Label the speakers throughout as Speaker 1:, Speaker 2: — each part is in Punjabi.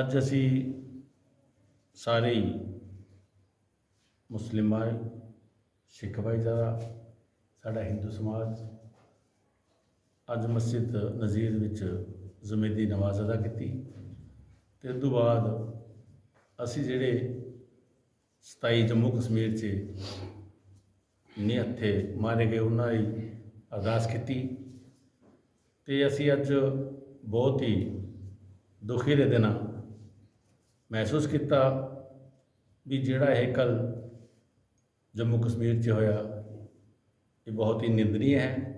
Speaker 1: ਅੱਜ ਅਸੀਂ ਸਾਰੇ ਹੀ ਮੁਸਲਿਮ ਭਾਈ ਸਿੱਖ ਭਾਈਚਾਰਾ, ਸਾਡਾ ਹਿੰਦੂ ਸਮਾਜ ਅੱਜ ਮਸਜਿਦ ਨਜ਼ੀਰ ਵਿੱਚ ਜ਼ੁਮੇਦੀ ਨਮਾਜ਼ ਅਦਾ ਕੀਤੀ। ਤੇ ਉਸ ਤੋਂ ਬਾਅਦ ਅਸੀਂ ਜਿਹੜੇ 27 ਜੰਮੂ ਕਸ਼ਮੀਰ 'ਚ ਨਿਹੱਥੇ ਮਾਰੇ ਗਏ, ਉਹਨਾਂ ਦੀ ਅਰਦਾਸ ਕੀਤੀ। ਤੇ ਅਸੀਂ ਅੱਜ ਬਹੁਤ ਹੀ ਦੁਖੀ ਦੇ ਦਿਨਾਂ ਮਹਿਸੂਸ ਕੀਤਾ ਵੀ ਜਿਹੜਾ ਇਹ ਕੱਲ ਜੰਮੂ ਕਸ਼ਮੀਰ 'ਚ ਹੋਇਆ, ਇਹ ਬਹੁਤ ਹੀ ਨਿੰਦਨੀय ਹੈ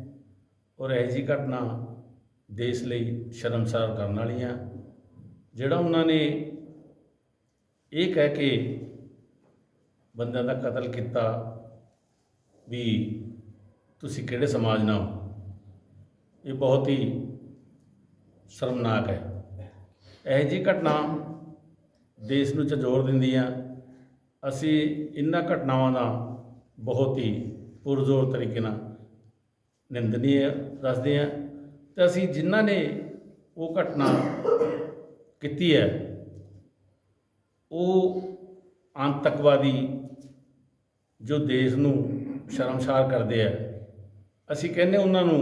Speaker 1: ਔਰ ਇਹ ਜੀ ਘਟਨਾ ਦੇਸ਼ ਲਈ ਸ਼ਰਮਸਾਰ ਕਰਨ ਵਾਲੀਆਂ ਜਿਹੜਾ ਉਹਨਾਂ ਨੇ ਇਹ ਕਹਿ ਕੇ ਬੰਦਿਆਂ ਦਾ ਕਤਲ ਕੀਤਾ ਵੀ ਤੁਸੀਂ ਕਿਹੜੇ ਸਮਾਜ ਨਾਲ ਹੋ, ਇਹ ਬਹੁਤ ਹੀ ਸ਼ਰਮਨਾਕ ਹੈ। ਇਹ ਜੀ ਘਟਨਾ ਦੇਸ਼ ਨੂੰ ਝੰਜੋਰ ਦਿੰਦੀਆਂ। ਅਸੀਂ ਇਹਨਾਂ ਘਟਨਾਵਾਂ ਦਾ ਬਹੁਤ ਹੀ ਪੁਰਜ਼ੋਰ ਤਰੀਕੇ ਨਾਲ ਨਿੰਦਨੀय ਦੱਸਦੇ ਹਾਂ ਤੇ ਅਸੀਂ ਜਿਨ੍ਹਾਂ ਨੇ ਉਹ ਘਟਨਾ ਕੀਤੀ ਹੈ, ਉਹ ਆਤੰਕਵਾਦੀ ਜੋ ਦੇਸ਼ ਨੂੰ ਸ਼ਰਮਸਾਰ ਕਰਦੇ ਆ, ਅਸੀਂ ਕਹਿੰਦੇ ਉਹਨਾਂ ਨੂੰ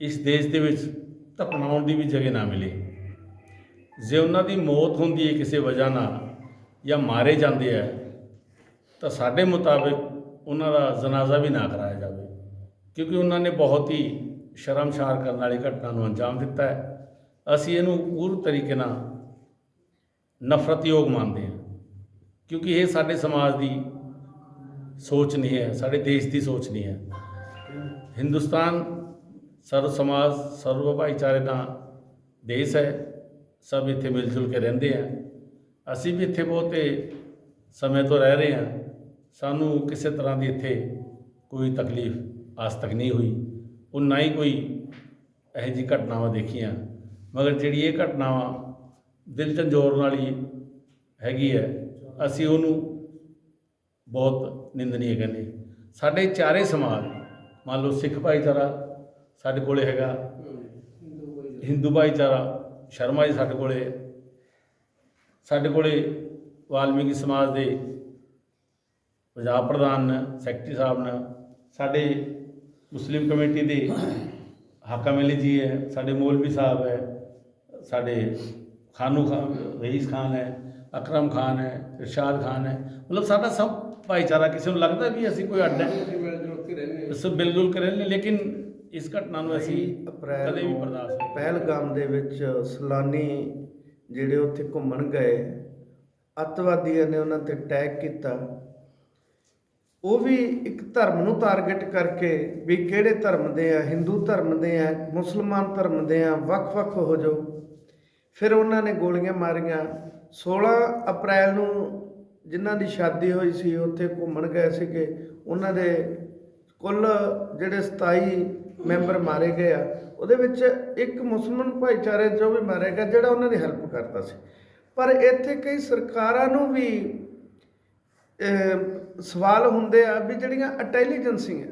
Speaker 1: ਇਸ ਦੇਸ਼ ਦੇ ਵਿੱਚ ਧਪਨਾਉਣ ਦੀ ਵੀ ਜਗ੍ਹਾ ਨਾ ਮਿਲੇ। ਜੇ ਉਹਨਾਂ ਦੀ ਮੌਤ ਹੁੰਦੀ ਹੈ ਕਿਸੇ ਵਜ੍ਹਾ ਨਾਲ ਜਾਂ ਮਾਰੇ ਜਾਂਦੇ ਆ, ਤਾਂ ਸਾਡੇ ਮੁਤਾਬਿਕ ਉਹਨਾਂ ਦਾ ਜਨਾਜ਼ਾ ਵੀ ਨਾ ਕਰਾਇਆ ਜਾਵੇ, ਕਿਉਂਕਿ ਉਹਨਾਂ ਨੇ ਬਹੁਤ ਹੀ ਸ਼ਰਮਸਾਰ ਕਰਨ ਵਾਲੀ ਘਟਨਾ ਨੂੰ ਅੰਜਾਮ ਦਿੱਤਾ ਹੈ। ਅਸੀਂ ਇਹਨੂੰ ਪੂਰ ਤਰੀਕੇ ਨਾਲ ਨਫ਼ਰਤਯੋਗ ਮੰਨਦੇ ਹਾਂ, ਕਿਉਂਕਿ ਇਹ ਸਾਡੇ ਸਮਾਜ ਦੀ ਸੋਚ ਨਹੀਂ ਹੈ, ਸਾਡੇ ਦੇਸ਼ ਦੀ ਸੋਚ ਨਹੀਂ ਹੈ। ਹਿੰਦੁਸਤਾਨ ਸਰਵ ਸਮਾਜ ਸਰਵ ਭਾਈਚਾਰੇ ਦਾ ਦੇਸ਼ ਹੈ। ਸਭ ਇੱਥੇ ਮਿਲ ਜੁਲ ਕੇ ਰਹਿੰਦੇ ਆ। ਅਸੀਂ ਵੀ ਇੱਥੇ ਬਹੁਤੇ ਸਮੇਂ ਤੋਂ ਰਹਿ ਰਹੇ ਹਾਂ। ਸਾਨੂੰ ਕਿਸੇ ਤਰ੍ਹਾਂ ਦੀ ਇੱਥੇ ਕੋਈ ਤਕਲੀਫ ਆਜ ਤੱਕ ਨਹੀਂ ਹੋਈ। ਉਹ ਨਾ ਹੀ ਕੋਈ ਇਹੋ ਜਿਹੀ ਘਟਨਾਵਾਂ ਦੇਖੀਆਂ। ਮਗਰ ਜਿਹੜੀ ਇਹ ਘਟਨਾਵਾਂ ਦਿਲ ਝੰਜੋੜਨ ਵਾਲੀ ਹੈਗੀ ਹੈ, ਅਸੀਂ ਉਹਨੂੰ ਬਹੁਤ ਨਿੰਦਨੀय ਕਹਿੰਦੇ। ਸਾਡੇ ਚਾਰੇ ਸਮਾਜ, ਮੰਨ ਲਓ ਸਿੱਖ ਭਾਈਚਾਰਾ ਸਾਡੇ ਕੋਲੇ ਹੈਗਾ, ਹਿੰਦੂ ਭਾਈਚਾਰਾ। ਸ਼ਰਮਾ ਜੀ ਸਾਡੇ ਕੋਲੇ। ਸਾਡੇ ਕੋਲੇ ਵਾਲਮੀਕੀ ਸਮਾਜ ਦੇ ਪੰਜਾਬ ਪ੍ਰਧਾਨ ਸੈਕਟਰੀ ਸਾਹਿਬ ਨੇ ਸਾਡੇ ਮੁਸਲਿਮ ਕਮੇਟੀ ਦੇ ਹਾਕਮ ਅਲੀ ਜੀ ਹੈ ਸਾਡੇ ਮੌਲਵੀ ਸਾਹਿਬ ਹੈ ਸਾਡੇ ਖਾਨੂ ਖਾਨ ਰਈਸ ਖਾਨ ਹੈ ਅਕਰਮ ਖਾਨ ਹੈ ਇਰਸ਼ਾਦ ਖਾਨ ਹੈ। ਮਤਲਬ ਸਾਡਾ ਸਭ ਭਾਈਚਾਰਾ ਕਿਸੇ ਨੂੰ ਲੱਗਦਾ ਵੀ ਅਸੀਂ ਕੋਈ ਅੱਡ ਹੈ। ਸਭ ਬਿਲਕੁਲ ਕਰੇ ਨੇ ਲੇਕਿਨ ਇਸ ਘਟਨਾ ਨੂੰ ਅਸੀਂ
Speaker 2: ਅਪ੍ਰੈਲ
Speaker 1: ਕਦੇ ਵੀ ਬਰਦਾਸ਼ਤ ਨਹੀਂ
Speaker 2: ਪਹਿਲਗਾਮ ਦੇ ਵਿੱਚ ਸਲਾਨੀ ਜਿਹੜੇ ਉੱਥੇ ਘੁੰਮਣ ਗਏ ਅੱਤਵਾਦੀਆਂ ਨੇ ਉਹਨਾਂ ਤੇ ਅਟੈਕ ਕੀਤਾ। ਉਹ ਵੀ ਇੱਕ ਧਰਮ ਨੂੰ ਟਾਰਗੇਟ ਕਰਕੇ ਵੀ ਕਿਹੜੇ ਧਰਮ ਦੇ ਆ ਹਿੰਦੂ ਧਰਮ ਦੇ ਆ ਮੁਸਲਮਾਨ ਧਰਮ ਦੇ ਆ ਵੱਖ-ਵੱਖ ਹੋ ਜਾਓ। ਫਿਰ ਉਹਨਾਂ ਨੇ ਗੋਲੀਆਂ ਮਾਰੀਆਂ। 16 ਅਪ੍ਰੈਲ ਨੂੰ ਜਿਨ੍ਹਾਂ ਦੀ ਸ਼ਾਦੀ ਹੋਈ ਸੀ ਉੱਥੇ ਘੁੰਮਣ ਗਏ ਸੀਗੇ। ਉਹਨਾਂ ਦੇ ਕੁੱਲ ਜਿਹੜੇ 27 ਮੈਂਬਰ ਮਾਰੇ ਗਏ ਆ, ਉਹਦੇ ਵਿੱਚ ਇੱਕ ਮੁਸਲਮਾਨ ਭਾਈਚਾਰੇ ਜੋ ਵੀ ਮਾਰਿਆ ਗਿਆ, ਜਿਹੜਾ ਉਹਨਾਂ ਦੀ ਹੈਲਪ ਕਰਦਾ ਸੀ। ਪਰ ਇੱਥੇ ਕਈ ਸਰਕਾਰਾਂ ਨੂੰ ਵੀ ਸਵਾਲ ਹੁੰਦੇ ਆ ਵੀ ਜਿਹੜੀਆਂ ਇੰਟੈਲੀਜੈਂਸੀਆਂ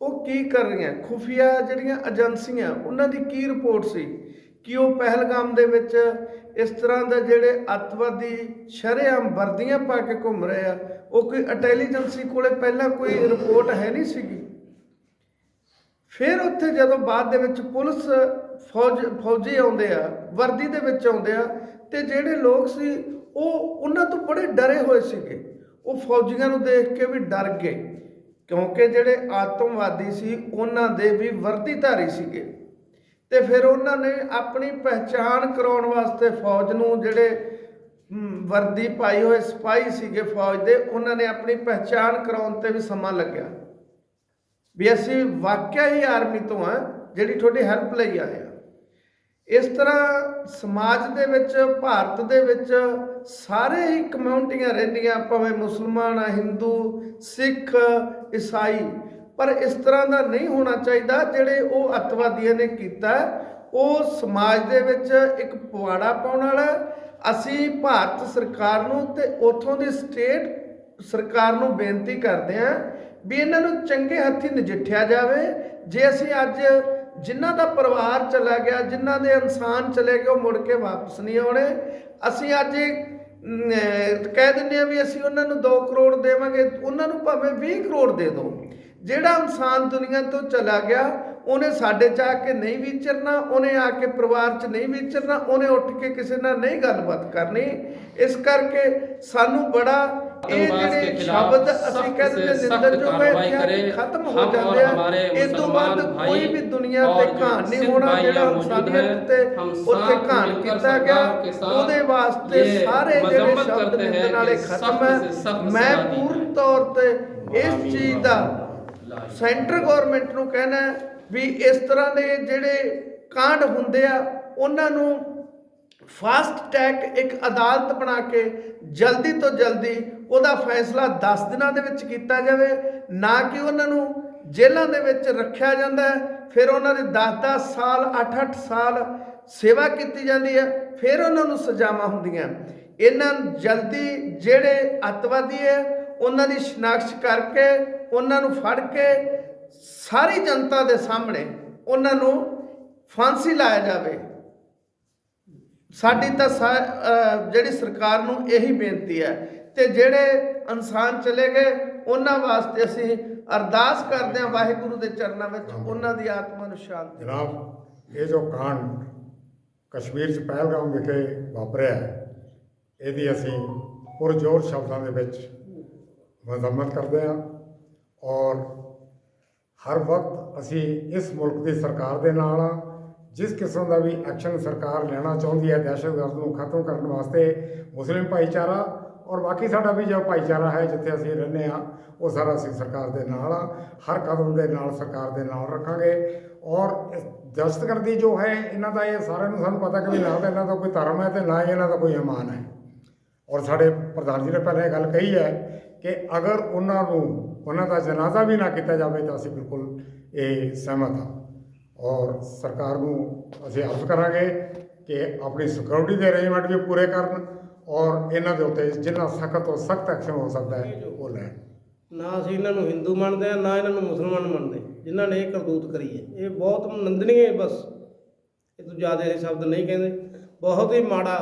Speaker 2: ਉਹ ਕੀ ਕਰ ਰਹੀਆਂ? ਖੁਫੀਆ ਜਿਹੜੀਆਂ ਏਜੰਸੀਆਂ ਉਹਨਾਂ ਦੀ ਕੀ ਰਿਪੋਰਟ ਸੀ? ਕਿ ਉਹ ਪਹਿਲਗਾਮ ਦੇ ਵਿੱਚ ਇਸ ਤਰ੍ਹਾਂ ਦੇ ਜਿਹੜੇ ਅੱਤਵਾਦੀ ਸ਼ਰੇਆਮ ਵਰਦੀਆਂ ਪਾ ਕੇ ਘੁੰਮ ਰਹੇ ਆ, ਉਹ ਕੋਈ ਇੰਟੈਲੀਜੈਂਸੀ ਕੋਲੇ ਪਹਿਲਾਂ ਕੋਈ ਰਿਪੋਰਟ ਹੈ ਨਹੀਂ ਸੀਗੀ? ਫਿਰ ਉੱਥੇ ਜਦੋਂ ਬਾਅਦ ਦੇ ਵਿੱਚ ਪੁਲਿਸ ਫੌਜ, ਫੌਜੀ ਆਉਂਦੇ ਆ, ਵਰਦੀ ਦੇ ਵਿੱਚ ਆਉਂਦੇ ਆ, ਤੇ ਜਿਹੜੇ ਲੋਕ ਸੀ, ਉਹ ਉਹਨਾਂ ਤੋਂ ਬੜੇ ਡਰੇ ਹੋਏ ਸੀਗੇ। ਉਹ ਫੌਜੀਆਂ ਨੂੰ ਦੇਖ ਕੇ ਵੀ ਡਰ ਗਏ, ਕਿਉਂਕਿ ਜਿਹੜੇ ਆਤਮਵਾਦੀ ਸੀ, ਉਹਨਾਂ ਦੇ ਵੀ ਵਰਦੀਧਾਰੀ ਸੀਗੇ। ਤੇ ਫਿਰ ਉਹਨਾਂ ਨੇ ਆਪਣੀ ਪਹਿਚਾਣ ਕਰਾਉਣ ਵਾਸਤੇ ਫੌਜ ਨੂੰ ਜਿਹੜੇ ਵਰਦੀ ਪਾਈ ਹੋਏ ਸਿਪਾਹੀ ਸੀਗੇ ਫੌਜ ਦੇ, ਉਹਨਾਂ ਨੇ ਆਪਣੀ ਪਹਿਚਾਣ ਕਰਾਉਣ ਤੇ ਵੀ ਸਮਾਂ ਲੱਗਿਆ। ਵੀ ਅਸੀਂ ਵਾਕਿਆ ਹੀ ਆਰਮੀ ਤੋਂ ਆ ਜਿਹੜੀ ਤੁਹਾਡੀ ਹੈਲਪ ਲਈ ਆਏ ਆ ਇਸ ਤਰ੍ਹਾਂ ਸਮਾਜ ਦੇ ਵਿੱਚ, ਭਾਰਤ ਦੇ ਵਿੱਚ ਸਾਰੇ ਹੀ ਕਮਿਊਨਿਟੀਆਂ ਰਹਿੰਦੀਆਂ, ਭਾਵੇਂ ਮੁਸਲਮਾਨ ਆ ਹਿੰਦੂ, ਸਿੱਖ, ਈਸਾਈ, ਪਰ ਇਸ ਤਰ੍ਹਾਂ ਦਾ ਨਹੀਂ ਹੋਣਾ ਚਾਹੀਦਾ, ਜਿਹੜੇ ਉਹ ਅੱਤਵਾਦੀਆਂ ਨੇ ਕੀਤਾ। ਉਹ ਸਮਾਜ ਦੇ ਵਿੱਚ ਇੱਕ ਪਵਾੜਾ ਪਾਉਣ ਵਾਲਾ, ਅਸੀਂ ਭਾਰਤ ਸਰਕਾਰ ਨੂੰ ਤੇ ਉਥੋਂ ਦੀ ਸਟੇਟ ਸਰਕਾਰ ਨੂੰ ਬੇਨਤੀ ਕਰਦੇ ਹਾਂ ਵੀ ਇਹਨਾਂ ਨੂੰ ਚੰਗੇ ਹੱਥੀ ਨਜਿੱਠਿਆ ਜਾਵੇ। ਜੇ ਅਸੀਂ ਅੱਜ ਜਿਨ੍ਹਾਂ ਦਾ ਪਰਿਵਾਰ ਚਲਾ ਗਿਆ, ਜਿਨ੍ਹਾਂ ਦੇ ਇਨਸਾਨ ਚਲੇ ਗਏ, ਉਹ ਮੁੜ ਕੇ ਵਾਪਸ ਨਹੀਂ ਆਉਣੇ। ਅਸੀਂ ਅੱਜ ਕਹਿ ਦਿੰਦੇ ਆ ਵੀ ਅਸੀਂ ਉਹਨਾਂ ਨੂੰ 2 ਕਰੋੜ ਦੇਵਾਂਗੇ, ਉਹਨਾਂ ਨੂੰ ਭਾਵੇਂ 20 ਕਰੋੜ ਦੇ ਦਿਓ ਜਿਹੜਾ ਇਨਸਾਨ ਦੁਨੀਆ ਤੋਂ ਚਲਾ ਗਿਆ, ਉਹਨੇ ਸਾਡੇ ਚ ਆ ਕੇ ਨਹੀਂ ਵਿਚਰਨਾ, ਉਹਨੇ ਆ ਕੇ ਪਰਿਵਾਰ ਚ ਨਹੀਂ ਵਿਚਰਨਾ, ਉਹਨੇ ਉੱਠ ਕੇ ਕਿਸੇ ਨਾਲ ਨਹੀਂ ਗੱਲਬਾਤ ਕਰਨੀ। ਇਸ ਕਰਕੇ ਸਾਨੂੰ ਬੜਾ ਇਹ ਜਿਹੜੇ ਸ਼ਬਦ ਅਸੀਂ ਕਹਿੰਦੇ ਨਿੰਦਨ ਜੋ
Speaker 3: ਹੈ
Speaker 2: ਖਤਮ ਹੋ ਜਾਂਦੇ ਆ ਇਸ ਤੋਂ ਬਾਅਦ ਕੋਈ ਵੀ ਦੁਨੀਆ ਤੇ ਘਾਣ ਨਹੀਂ ਹੋਣਾ ਜਿਹੜਾ ਇਨਸਾਨੀਅਤ ਤੇ ਉੱਥੇ
Speaker 3: ਘਾਣ
Speaker 2: ਕੀਤਾ ਗਿਆ ਉਹਦੇ ਵਾਸਤੇ ਸਾਰੇ ਜਿਹੜੇ ਸ਼ਬਦ ਨਿੰਦਨ ਵਾਲੇ ਖਤਮ ਹੈ। ਮੈਂ ਪੂਰਨ ਤੌਰ ਤੇ ਇਸ ਚੀਜ਼ ਦਾ ਸੈਂਟਰ ਗਵਰਨਮੈਂਟ ਨੂੰ ਕਹਿਣਾ ਵੀ ਇਸ ਤਰ੍ਹਾਂ ਦੇ ਜਿਹੜੇ ਕਾਂਡ ਹੁੰਦੇ ਆ ਉਹਨਾਂ ਨੂੰ ਫਾਸਟ ਟੈਕ ਇੱਕ ਅਦਾਲਤ ਬਣਾ ਕੇ ਜਲਦੀ ਤੋਂ ਜਲਦੀ ਉਹਦਾ ਫੈਸਲਾ 10 ਦਿਨਾਂ ਦੇ ਵਿੱਚ ਕੀਤਾ ਜਾਵੇ, ਨਾ ਕਿ ਉਹਨਾਂ ਨੂੰ ਜੇਲ੍ਹਾਂ ਦੇ ਵਿੱਚ ਰੱਖਿਆ ਜਾਂਦਾ ਫਿਰ ਉਹਨਾਂ ਦੇ 10-10 ਸਾਲ 8-8 ਸਾਲ ਸੇਵਾ ਕੀਤੀ ਜਾਂਦੀ ਹੈ, ਫਿਰ ਉਹਨਾਂ ਨੂੰ ਸਜ਼ਾਵਾਂ ਹੁੰਦੀਆਂ ਇਹਨਾਂ ਜਲਦੀ ਜਿਹੜੇ ਅੱਤਵਾਦੀ ਹੈ, ਉਹਨਾਂ ਦੀ ਸ਼ਨਾਖਤ ਕਰਕੇ, ਉਹਨਾਂ ਨੂੰ ਫੜ ਕੇ ਸਾਰੀ ਜਨਤਾ ਦੇ ਸਾਹਮਣੇ ਉਹਨਾਂ ਨੂੰ ਫਾਂਸੀ ਲਾਇਆ ਜਾਵੇ। ਸਾਡੀ ਤਾਂ ਜਿਹੜੀ ਸਰਕਾਰ ਨੂੰ ਇਹੀ ਬੇਨਤੀ ਹੈ ਤੇ ਜਿਹੜੇ ਇਨਸਾਨ ਚਲੇ ਗਏ ਉਹਨਾਂ ਵਾਸਤੇ ਅਸੀਂ ਅਰਦਾਸ ਕਰਦੇ ਹਾਂ ਵਾਹਿਗੁਰੂ ਦੇ ਚਰਨਾਂ ਵਿੱਚ ਉਹਨਾਂ ਦੀ ਆਤਮਾ ਨੂੰ ਸ਼ਾਂਤੀ
Speaker 4: ਜਨਾਬ ਇਹ ਜੋ ਕਾਂਡ ਕਸ਼ਮੀਰ ਚ ਪਹਿਲਗਾਮ ਵਿਖੇ ਵਾਪਰਿਆ ਇਹਦੀ ਅਸੀਂ ਪੁਰਜੋਰ ਸ਼ਬਦਾਂ ਦੇ ਵਿੱਚ ਮਜ਼ਮਤ ਕਰਦੇ ਹਾਂ ਔਰ ਹਰ ਵਕਤ ਅਸੀਂ ਇਸ ਮੁਲਕ ਦੀ ਸਰਕਾਰ ਦੇ ਨਾਲ ਹਾਂ ਜਿਸ ਕਿਸਮ ਦਾ ਵੀ ਐਕਸ਼ਨ ਸਰਕਾਰ ਲੈਣਾ ਚਾਹੁੰਦੀ ਹੈ ਦਹਿਸ਼ਤਗਰਦ ਨੂੰ ਖਤਮ ਕਰਨ ਵਾਸਤੇ, ਮੁਸਲਿਮ ਭਾਈਚਾਰਾ ਔਰ ਬਾਕੀ ਸਾਡਾ ਵੀ ਜੋ ਭਾਈਚਾਰਾ ਹੈ ਜਿੱਥੇ ਅਸੀਂ ਰਹਿੰਦੇ ਹਾਂ, ਉਹ ਸਾਰਾ ਅਸੀਂ ਸਰਕਾਰ ਦੇ ਨਾਲ ਆ। ਹਰ ਕਦਮ ਦੇ ਨਾਲ ਸਰਕਾਰ ਦੇ ਨਾਲ ਰੱਖਾਂਗੇ ਔਰ ਦਹਿਸ਼ਤਗਰਦੀ ਜੋ ਹੈ, ਇਹਨਾਂ ਦਾ ਇਹ ਸਾਰਿਆਂ ਨੂੰ ਸਾਨੂੰ ਪਤਾ ਕਿ ਵੀ ਨਾ ਤਾਂ ਇਹਨਾਂ ਦਾ ਕੋਈ ਧਰਮ ਹੈ ਤੇ ਨਾ ਹੀ ਇਹਨਾਂ ਦਾ ਕੋਈ ਇਮਾਨ ਹੈ। ਔਰ ਸਾਡੇ ਪ੍ਰਧਾਨ ਜੀ ਨੇ ਪਹਿਲਾਂ ਇਹ ਗੱਲ ਕਹੀ ਹੈ ਕਿ ਅਗਰ ਉਹਨਾਂ ਨੂੰ, ਉਹਨਾਂ ਦਾ ਜਨਾਜ਼ਾ ਵੀ ਨਾ ਕੀਤਾ ਜਾਵੇ ਤਾਂ ਅਸੀਂ ਬਿਲਕੁਲ ਇਹ ਸਹਿਮਤ ਹਾਂ। ਔਰ ਸਰਕਾਰ ਨੂੰ ਅਸੀਂ ਅਰਜ਼ ਕਰਾਂਗੇ ਕਿ ਆਪਣੀ ਸਿਕਿਉਰਿਟੀ ਦੇ ਅਰੇਂਜਮੈਂਟ ਵੀ ਪੂਰੇ ਕਰਨ ਔਰ ਇਹਨਾਂ ਦੇ ਉੱਤੇ ਜਿੰਨਾ ਸਖਤ ਤੋਂ ਸਖਤ ਐਕਸ਼ਨ ਹੋ ਸਕਦਾ ਹੈ ਉਹ ਲੈਣ
Speaker 5: ਨਾ ਅਸੀਂ ਇਹਨਾਂ ਨੂੰ ਹਿੰਦੂ ਮੰਨਦੇ ਆ ਨਾ ਇਹਨਾਂ ਨੂੰ ਮੁਸਲਮਾਨ ਮੰਨਦੇ ਜਿਨ੍ਹਾਂ ਨੇ ਇਹ ਕਰਤੂਤ ਕਰੀ ਹੈ ਇਹ ਬਹੁਤ ਨਿੰਦਣੀਏ ਬਸ ਇਹ ਤੋਂ ਜ਼ਿਆਦਾ ਇਹ ਸ਼ਬਦ ਨਹੀਂ ਕਹਿੰਦੇ ਬਹੁਤ ਹੀ ਮਾੜਾ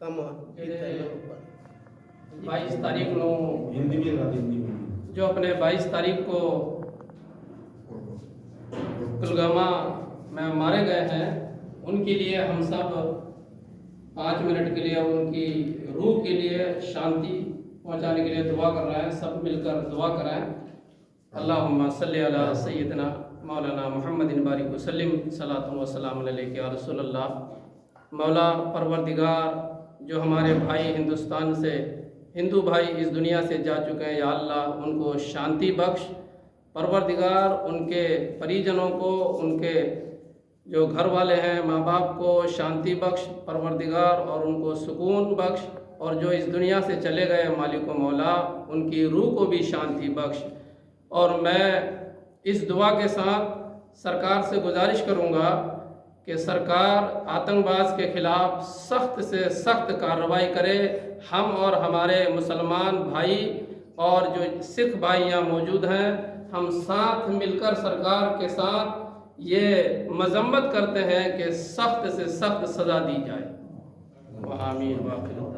Speaker 5: ਕੰਮ ਆ ਕੀਤਾ ਇਹਨਾਂ ਲੋਕਾਂ ਨੇ
Speaker 3: बाईस तारीख को हिंदी में जो अपने बाईस तारीख को کلگامہ میں مارے گئے ہیں، ان کے لیے ہم سب پانچ منٹ کے لیے، ان کی روح کے لیے شانتی پہنچانے کے لیے دعا کر رہے ہیں، سب مل کر دعا کریں اللہ صلی علیہ سیدنا مولانا محمد بارک وسلم و وسلم علیہ کے رسول اللہ۔ مولا پروردگار، جو ہمارے بھائی ہندوستان سے، ہندو بھائی اس دنیا سے جا چکے ہیں، یا اللہ، ان کو شانتی بخش۔ پروردگار ان کے پریجنوں کو، ان کے جو گھر والے ہیں، ماں باپ کو شانتی بخش، پروردگار اور ان کو سکون بخش، اور جو اس دنیا سے چلے گئے مالک و مولا، ان کی روح کو بھی شانتی بخش۔ اور میں اس دعا کے ساتھ سرکار سے گزارش کروں گا کہ سرکار آتنگ باز کے خلاف سخت سے سخت کارروائی کرے۔ ہم اور ہمارے مسلمان بھائی اور جو سکھ بھائیاں موجود ہیں हम साथ मिलकर सरकार के साथ ये मजम्मत करते हैं कि सख्त से सख्त सज़ा दी जाए आमीन वाखिर ला इलाहा